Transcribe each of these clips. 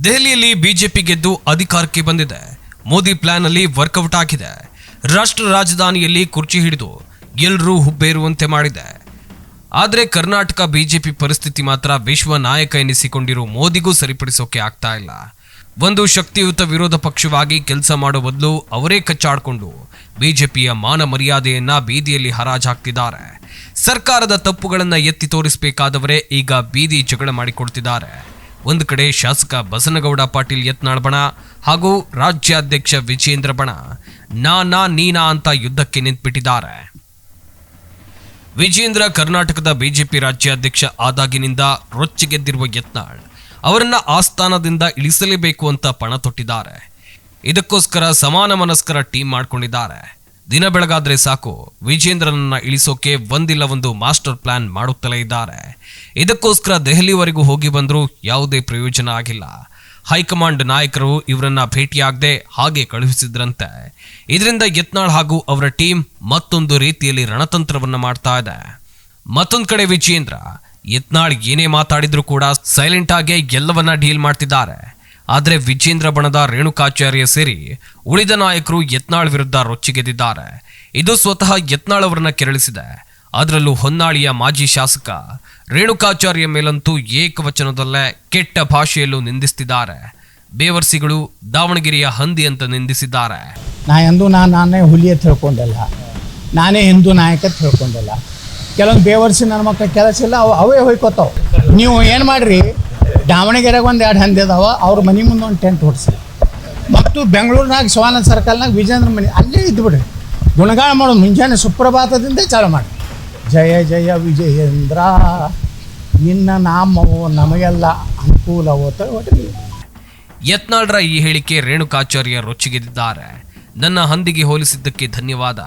ದೆಹಲಿಯಲ್ಲಿ ಬಿಜೆಪಿ ಗೆದ್ದು ಅಧಿಕಾರಕ್ಕೆ ಬಂದಿದೆ. ಮೋದಿ ಪ್ಲಾನ್ ಅಲ್ಲಿ ವರ್ಕೌಟ್ ಆಗಿದೆ. ರಾಷ್ಟ್ರ ರಾಜಧಾನಿಯಲ್ಲಿ ಕುರ್ಚಿ ಹಿಡಿದು ಎಲ್ಲರೂ ಹುಬ್ಬೇರುವಂತೆ ಮಾಡಿದೆ. ಆದರೆ ಕರ್ನಾಟಕ ಬಿಜೆಪಿ ಪರಿಸ್ಥಿತಿ ಮಾತ್ರ ವಿಶ್ವ ನಾಯಕ ಎನಿಸಿಕೊಂಡಿರೋ ಮೋದಿಗೂ ಸರಿಪಡಿಸೋಕೆ ಆಗ್ತಾ ಇಲ್ಲ. ಒಂದು ಶಕ್ತಿಯುತ ವಿರೋಧ ಪಕ್ಷವಾಗಿ ಕೆಲಸ ಮಾಡೋ ಬದಲು ಅವರೇ ಕಚ್ಚಾಡಿಕೊಂಡು ಬಿಜೆಪಿಯ ಮಾನ ಮರ್ಯಾದೆಯನ್ನ ಬೀದಿಯಲ್ಲಿ ಹರಾಜಾಗ್ತಿದ್ದಾರೆ ಸರ್ಕಾರದ ತಪ್ಪುಗಳನ್ನ ಎತ್ತಿ ತೋರಿಸಬೇಕಾದವರೇ ಈಗ ಬೀದಿ ಜಗಳ ಮಾಡಿಕೊಡ್ತಿದ್ದಾರೆ. ಒಂದು ಕಡೆ ಶಾಸಕ ಬಸನಗೌಡ ಪಾಟೀಲ್ ಯತ್ನಾಳ್ ಬಣ ಹಾಗೂ ರಾಜ್ಯಾಧ್ಯಕ್ಷ ವಿಜೇಂದ್ರ ಬಣ ನಾನಾ ನೀನಾ ಅಂತ ಯುದ್ಧಕ್ಕೆ ನಿಂತ್ಬಿಟ್ಟಿದ್ದಾರೆ. ವಿಜೇಂದ್ರ ಕರ್ನಾಟಕದ ಬಿಜೆಪಿ ರಾಜ್ಯಾಧ್ಯಕ್ಷ ಆದಾಗಿನಿಂದ ರೊಚ್ಚಿಗೆದ್ದಿರುವ ಯತ್ನಾಳ್ ಅವರನ್ನ ಆಸ್ಥಾನದಿಂದ ಇಳಿಸಲೇಬೇಕು ಅಂತ ಪಣ ತೊಟ್ಟಿದ್ದಾರೆ. ಇದಕ್ಕೋಸ್ಕರ ಸಮಾನ ಮನಸ್ಕರ ಟೀಮ್ ಮಾಡ್ಕೊಂಡಿದ್ದಾರೆ. ದಿನ ಬೆಳಗಾದ್ರೆ ಸಾಕು. ವಿಜೇಂದ್ರನನ್ನ ಇಳಿಸೋಕೆ ಒಂದಿಲ್ಲ ಒಂದು ಮಾಸ್ಟರ್ ಪ್ಲಾನ್ ಮಾಡುತ್ತಲೇ ಇದ್ದಾರೆ. ಇದಕ್ಕೋಸ್ಕರ ದೆಹಲಿವರೆಗೂ ಹೋಗಿ ಬಂದರೂ ಯಾವುದೇ ಪ್ರಯೋಜನ ಆಗಿಲ್ಲ. ಹೈಕಮಾಂಡ್ ನಾಯಕರು ಇವರನ್ನ ಭೇಟಿಯಾಗದೆ ಹಾಗೆ ಕಳುಹಿಸಿದ್ರಂತೆ. ಇದರಿಂದ ಯತ್ನಾಳ್ ಹಾಗೂ ಅವರ ಟೀಮ್ ಮತ್ತೊಂದು ರೀತಿಯಲ್ಲಿ ರಣತಂತ್ರವನ್ನ ಮಾಡ್ತಾ ಇದೆ. ಮತ್ತೊಂದು ಕಡೆ ವಿಜೇಂದ್ರ, ಯತ್ನಾಳ್ ಏನೇ ಮಾತಾಡಿದ್ರು ಕೂಡ ಸೈಲೆಂಟ್ ಆಗಿ ಎಲ್ಲವನ್ನ ಡೀಲ್ ಮಾಡ್ತಿದ್ದಾರೆ. ಆದ್ರೆ ವಿಜೇಂದ್ರ ಬಣದ ರೇಣುಕಾಚಾರ್ಯ ಸೇರಿ ಉಳಿದ ನಾಯಕರು ಯತ್ನಾಳ್ ವಿರುದ್ಧ ರೊಚ್ಚಿಗೆದ್ದಿದ್ದಾರೆ. ಇದು ಸ್ವತಃ ಯತ್ನಾಳ್ ಅವರನ್ನ ಕೆರಳಿಸಿದೆ. ಅದರಲ್ಲೂ ಹೊನ್ನಾಳಿಯ ಮಾಜಿ ಶಾಸಕ ರೇಣುಕಾಚಾರ್ಯ ಮೇಲಂತೂ ಏಕವಚನದಲ್ಲೇ ಕೆಟ್ಟ ಭಾಷೆಯಲ್ಲೂ ನಿಂದಿಸ್ತಿದ್ದಾರೆ. ಬೇವರ್ಸಿಗಳು ದಾವಣಗೆರೆಯ ಹಂದಿ ಅಂತ ನಿಂದಿಸಿದ್ದಾರೆ. ನಾ ಎಂದು ನಾನು ನಾನೇ ಹುಲಿ ಅಂತ ಹೇಳ್ಕೊಂಡಿಲ್ಲ ನಾನೇ ಹಿಂದೂ ನಾಯಕ ಅಂತ ಕೆಲವೊಂದು ಬೇವರ್ಸಿ ನನ್ನ ಮಕ್ಕಳ ಕೆಲಸ ಇಲ್ಲ, ಅವು ಅವೇ ಹೋಯ್ಕೋತಾವ. ನೀವು ಏನು ಮಾಡಿರಿ? ದಾವಣಗೆರೆಗೆ ಒಂದು ಎರಡು ಹಂದಿ ಅದಾವ, ಅವ್ರ ಮನೆ ಮುಂದೆ ಒಂದು ಟೆಂಟ್ ಓಡಿಸಿ ಮತ್ತು ಬೆಂಗಳೂರಿನಾಗ ಶಿವಾನಂದ ಸರ್ಕಲ್ನಾಗ ವಿಜೇಂದ್ರ ಮನೆ, ಅಲ್ಲೇ ಇದ್ದು ಗುಣಗಾಳ ಮಾಡೋದು ಮುಂಜಾನೆ ಸುಪ್ರಭಾತದಿಂದ ಚಾಲು ಮಾಡಿ. ಜಯ ಜಯ ವಿಜಯೇಂದ್ರ, ನಿನ್ನ ನಾಮವು ನಮಗೆಲ್ಲ ಅನುಕೂಲವೋ ಅಂತ ಹೊರಟಿದ್ವಿ ಯತ್ನಾಳ್ರ ಈ ಹೇಳಿಕೆ ರೇಣುಕಾಚಾರ್ಯ ರೊಚ್ಚಿಗೆದಿದ್ದಾರೆ. ನನ್ನ ಹಂದಿಗೆ ಹೋಲಿಸಿದ್ದಕ್ಕೆ ಧನ್ಯವಾದ.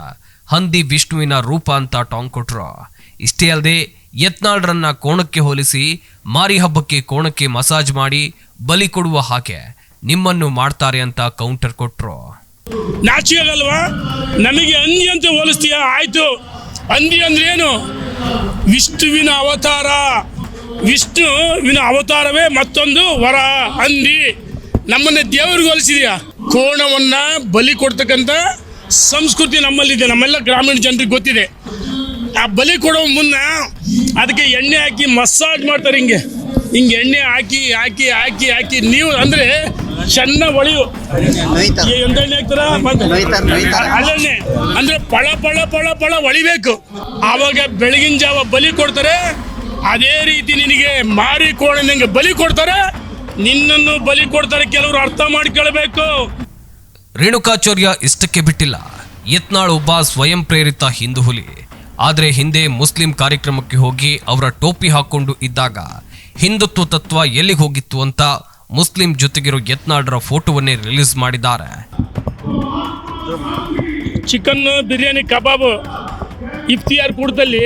ಹಂದಿ ವಿಷ್ಣುವಿನ ರೂಪ ಅಂತ ಟಾಂಗ್ ಕೊಟ್ರು. ಇಷ್ಟೇ ಅಲ್ಲದೆ ಯತ್ನಾಳ್ರನ್ನ ಕೋಣಕ್ಕೆ ಹೋಲಿಸಿ ಮಾರಿ ಹಬ್ಬಕ್ಕೆ ಕೋಣಕ್ಕೆ ಮಸಾಜ್ ಮಾಡಿ ಬಲಿ ಕೊಡುವ ಹಾಗೆ ನಿಮ್ಮನ್ನು ಮಾಡ್ತಾರೆ ಅಂತ ಕೌಂಟರ್. ಕೊಟ್ರು ನಾಚಿಯಾಗಲ್ವಾ ನಮಗೆ ಅಂದಿ ಅಂತ ಹೋಲಿಸ್ತೀಯ? ಆಯ್ತು. ಅಂದಿ ಅಂದ್ರೆ ಏನು? ವಿಷ್ಣುವಿನ ಅವತಾರ. ವಿಷ್ಣುವಿನ ಅವತಾರವೇ ಮತ್ತೊಂದು ವರ. ಅಂದಿ ನಮ್ಮನ್ನ ದೇವರಿಗೆ ಹೋಲಿಸಿದ್ಯಾ? ಕೋಣವನ್ನ ಬಲಿ ಕೊಡ್ತಕ್ಕಂಥ ಸಂಸ್ಕೃತಿ ನಮ್ಮಲ್ಲಿದೆ. ನಮ್ಮೆಲ್ಲ ಗ್ರಾಮೀಣ ಜನರಿಗೆ ಗೊತ್ತಿದೆ. ಆ ಬಲಿ ಕೊಡೋ ಮುನ್ನ ಅದಕ್ಕೆ ಎಣ್ಣೆ ಹಾಕಿ ಮಸಾಜ್ ಮಾಡ್ತಾರೆ ಹಿಂಗೆ. ಹಿಂಗೆ ಎಣ್ಣೆ ಹಾಕಿ ಹಾಕಿ ಹಾಕಿ ಹಾಕಿ. ನೀವು ಅಂದ್ರೆ ಚೆನ್ನ ಒಳಿಯು ಈ ಎಂತ ಎಣ್ಣೆ ಹಾಕ್ತಾರ? ಅಲ್ಲೆಣ್ಣೆ ಅಂದ್ರೆ ಪಳ ಪಳ ಪಳ ಪಳ ಒಳಿಬೇಕು. ಆವಾಗ ಬೆಳಗಿನ ಜಾವ ಬಲಿ ಕೊಡ್ತಾರೆ. ಅದೇ ರೀತಿ ನಿನಗೆ ಮಾರಿ ಕೋಣನಿಗೆ ಬಲಿ ಕೊಡ್ತಾರೆ. ನಿನ್ನನ್ನು ಬಲಿ ಕೊಡ್ತಾರೆ ಕೆಲವರು ಅರ್ಥ ಮಾಡ್ಕೊಳ್ಬೇಕು. ರೇಣುಕಾಚಾರ್ಯ ಇಷ್ಟಕ್ಕೆ ಬಿಟ್ಟಿಲ್ಲ. ಯತ್ನಾಳ್ ಒಬ್ಬ ಸ್ವಯಂ ಪ್ರೇರಿತ ಹಿಂದೂ ಹುಲಿ ಆದರೆ ಹಿಂದೆ ಮುಸ್ಲಿಂ ಕಾರ್ಯಕ್ರಮಕ್ಕೆ ಹೋಗಿ ಅವರ ಟೋಪಿ ಹಾಕೊಂಡು ಇದ್ದಾಗ ಹಿಂದುತ್ವ ತತ್ವ ಎಲ್ಲಿಗೆ ಹೋಗಿತ್ತು ಅಂತ ಮುಸ್ಲಿಂ ಜೊತೆಗಿರೋ ಯತ್ನಾಡರ ಫೋಟೋವನ್ನೇ ರಿಲೀಸ್ ಮಾಡಿದ್ದಾರೆ. ಚಿಕನ್, ಬಿರಿಯಾನಿ, ಕಬಾಬ್, ಇಫ್ತಿಯಾರ್ ಕೂಟದಲ್ಲಿ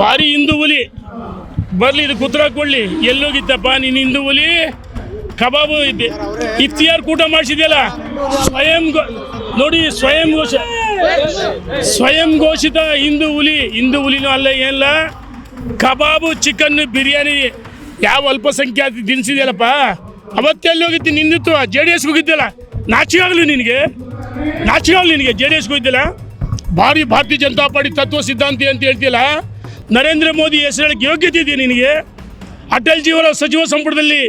ಭಾರಿ ಹಿಂದೂ ಹುಲಿ. ಬರ್ಲಿ, ಇದು ಕುತ್ರ ಕೊಡ್ಲಿ. ಎಲ್ಲೋಗಿತ್ತಪ್ಪ ನೀನು ಹಿಂದೂ ಹುಲಿ. ಕಬಾಬು ಇದ್ದೆ ಇಫ್ತಿಯಾರ್ ಕೂಟ ಮಾಡಿಸಿದ್ಯಲ್ಲ? ಸ್ವಯಂ ನೋಡಿ, ಸ್ವಯಂ ಘೋಷ ಸ್ವಯಂ ಘೋಷಿತ ಹಿಂದೂ ಹುಲಿ, ಹಿಂದೂ ಹುಲಿನೂ ಅಲ್ಲ ಏನಿಲ್ಲ ಕಬಾಬು, ಚಿಕನ್, ಬಿರಿಯಾನಿ ಯಾವ ಅಲ್ಪಸಂಖ್ಯಾತಿ ತಿನ್ಸಿದ್ಯಲ್ಲಪ್ಪ ಅವತ್ತೆಲ್ಲಿ ಹೋಗಿತ್ತು ನಿಂದಿತ್ತು ಜೆ ಡಿ ಎಸ್ ಹೋಗಿದ್ದಲ್ಲ? ನಾಚಿಗಾಗಲಿ ನಿನಗೆ? ನಾಚಿಗಾಗಲಿ ನಿನಗೆ? ಜೆ ಡಿ ಎಸ್ ಹೋಗಿದ್ದಿಲ್ಲ? ಭಾರಿ ಭಾರತೀಯ ಜನತಾ ಪಾರ್ಟಿ ತತ್ವ ಸಿದ್ಧಾಂತಿ ಅಂತ ಹೇಳ್ತಿಲ್ಲ ನರೇಂದ್ರ ಮೋದಿ ಹೆಸರು ಹೇಳಕ್ಕೆ ಯೋಗ್ಯತೆ ಇದೆಯಾ ನಿನಗೆ? ಅಟಲ್ ಜೀವನ ಸಚಿವ ಸಂಪುಟದಲ್ಲಿ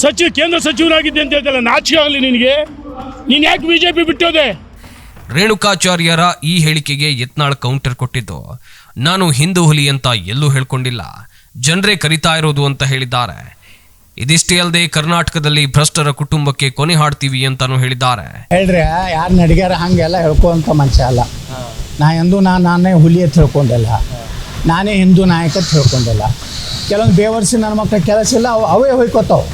ಸಚಿವ, ಕೇಂದ್ರ ಸಚಿವರಾಗಿದ್ದೆ ಅಂತ ಹೇಳ್ತಿಲ್ಲ ನಾಚಿಕೆ ನಿನಗೆ? ನೀನು ಯಾಕೆ ಬಿ ಜೆ ಪಿ ಬಿಟ್ಟೋದೆ? ರೇಣುಕಾಚಾರ್ಯರ ಈ ಹೇಳಿಕೆಗೆ ಯತ್ನಾಳ್ ಕೌಂಟರ್ ಕೊಟ್ಟಿದ್ದು, ನಾನು ಹಿಂದೂ ಹುಲಿ ಅಂತ ಎಲ್ಲೂ ಹೇಳ್ಕೊಂಡಿಲ್ಲ. ಜನರೇ ಕರಿತಾ ಇರೋದು ಅಂತ ಹೇಳಿದ್ದಾರೆ. ಇದಿಷ್ಟೇ ಅಲ್ಲದೆ ಕರ್ನಾಟಕದಲ್ಲಿ ಭ್ರಷ್ಟರ ಕುಟುಂಬಕ್ಕೆ ಕೊನೆ ಹಾಡ್ತೀವಿ ಅಂತಾನೂ ಹೇಳಿದ್ದಾರೆ. ಹೇಳ್ರಿ ಯಾರು ನಡಿಗ್ಯಾರ ಹಂಗೆಲ್ಲ ಹೇಳ್ಕೊಂತ ಮನುಷ್ಯ ಅಲ್ಲ. ನಾ ಎಂದು ನಾ, ನಾನೇ ಹುಲಿ ಅಂತ ಹೇಳ್ಕೊಂಡಿಲ್ಲ. ನಾನೇ ಹಿಂದೂ ನಾಯಕ ಅಂತ ಹೇಳ್ಕೊಂಡಿಲ್ಲ. ಕೆಲವೊಂದು ಬೇವರ್ಸಿ ನನ್ನ ಮಕ್ಕಳ ಕೆಲಸ ಇಲ್ಲ, ಅವು, ಅವೇ ಹೋಯ್ಕೋತಾವೆ.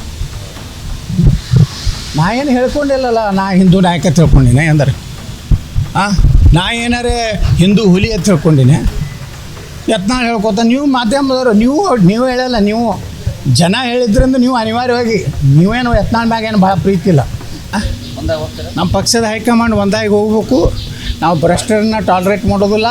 ನಾ ಏನು ಹೇಳ್ಕೊಂಡಿಲ್ಲಲ್ಲ, ನಾ ಹಿಂದೂ ನಾಯಕ ಅಂತ ಹೇಳ್ಕೊಂಡಿನಿ ಅಂದ್ರೆ ನಾ ಏನಾರೇ ಹಿಂದೂ ಹುಲಿ ಅಂತ ಹೇಳ್ಕೊಂಡಿನಿ. ಯತ್ನ ಹೇಳ್ಕೊತ, ನೀವು ಮಾಧ್ಯಮದವರು, ನೀವು ನೀವು ಹೇಳಲ್ಲ, ನೀವು ಜನ ಹೇಳಿದ್ರಿಂದ ನೀವು ಅನಿವಾರ್ಯವಾಗಿ, ನೀವೇನು ಯತ್ನಾಳ್ ಮ್ಯಾಗ ಏನು ಭಾಳ ಪ್ರೀತಿ ಇಲ್ಲ? ನಮ್ಮ ಪಕ್ಷದ ಹೈಕಮಾಂಡ್ ಒಂದಾಗಿ ಹೋಗ್ಬೇಕು. ನಾವು ಭ್ರಷ್ಟರನ್ನ ಟಾಲ್ರೇಟ್ ಮಾಡೋದಿಲ್ಲ.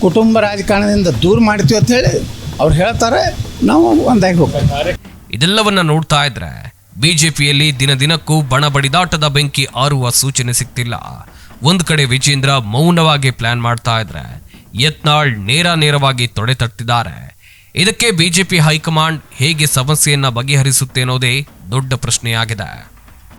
ಕುಟುಂಬ ರಾಜಕಾರಣದಿಂದ ದೂರ ಮಾಡ್ತೀವಿ ಅಂತ ಹೇಳಿ ಅವ್ರು ಹೇಳ್ತಾರೆ. ನಾವು ಒಂದಾಗಿ ಹೋಗ್ಬೇಕು. ಇದೆಲ್ಲವನ್ನ ನೋಡ್ತಾ ಇದ್ರೆ, ಬಿಜೆಪಿಯಲ್ಲಿ ದಿನ ದಿನಕ್ಕೂ ಬಣ ಬಡಿದಾಟದ ಬೆಂಕಿ ಆರುವ ಸೂಚನೆ ಸಿಗ್ತಿಲ್ಲ. ಒಂದ್ ಕಡೆ ವಿಜೇಂದ್ರ ಮೌನವಾಗಿ ಪ್ಲಾನ್ ಮಾಡ್ತಾ ಇದ್ರೆ ಯತ್ನಾಳ್ ನೇರ ನೇರವಾಗಿ ತೊಡೆ ತಟ್ಟಿದ್ದಾರೆ. ಇದಕ್ಕೆ ಬಿಜೆಪಿ ಹೈಕಮಾಂಡ್ ಹೇಗೆ ಸಮಸ್ಯೆಯನ್ನ ಬಗೆಹರಿಸುತ್ತೆ ಅನ್ನೋದೇ ದೊಡ್ಡ ಪ್ರಶ್ನೆಯಾಗಿದೆ.